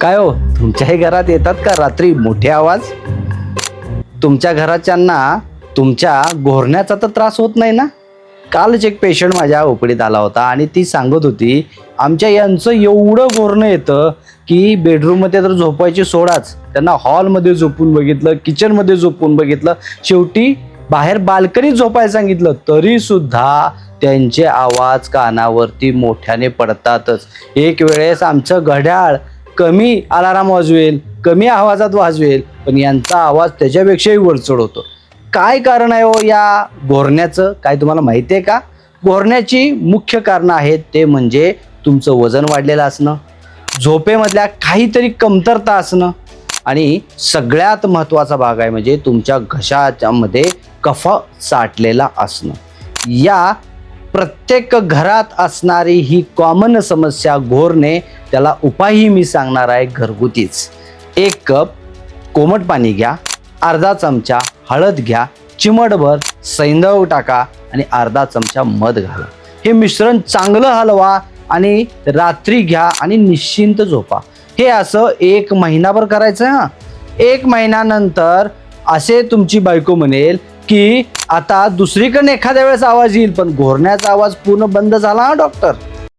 काय हो तुमच्याही घरात येतात का रात्री मोठे आवाज? तुमच्या घराच्यांना तुमच्या घोरण्याचा तर त्रास होत नाही ना? कालच एक पेशंट माझ्या ओपडीत आला होता आणि ती सांगत होती आमच्या यांचं एवढं घोरणं येतं की बेडरूममध्ये तर झोपायची सोडाच. त्यांना हॉलमध्ये झोपून बघितलं किचनमध्ये झोपून बघितलं. शेवटी बाहेर बाल्कनीत झोपायला सांगितलं तरीसुद्धा त्यांचे आवाज कानावरती मोठ्याने पडतातच. एक वेळेस आमचं घड्याळ कमी अलाराम वाजवेल कमी आवाजात वाजवेल पण यांचा आवाज त्याच्यापेक्षाही वरचढ होतो. काय कारण आहे हो या घोरण्याचं? काय तुम्हाला माहिती आहे का? घोरण्याची मुख्य कारणं आहेत ते म्हणजे तुमचं वजन वाढलेलं असणं झोपेमधल्या काहीतरी कमतरता असणं आणि सगळ्यात महत्त्वाचा भाग आहे म्हणजे तुमच्या घशाच्यामध्ये कफ साठलेला असणं. या प्रत्येक घरात असणारी ही कॉमन समस्या घोरणे त्याला उपायही मी सांगणार आहे घरगुतीच. एक कप कोमट पाणी घ्या अर्धा चमचा हळद घ्या चिमटभर सैंदव टाका आणि अर्धा चमचा मध घाला. हे मिश्रण चांगलं हलवा आणि रात्री घ्या आणि निश्चिंत झोपा. हे असं एक महिनाभर करायचं हां. एक महिन्यानंतर असे तुमची बायको म्हणेल की आता दुसरीकडे एखाद्या वेळेस आवाज येईल पण घोरण्याचा आवाज पूर्ण बंद झाला हा डॉक्टर?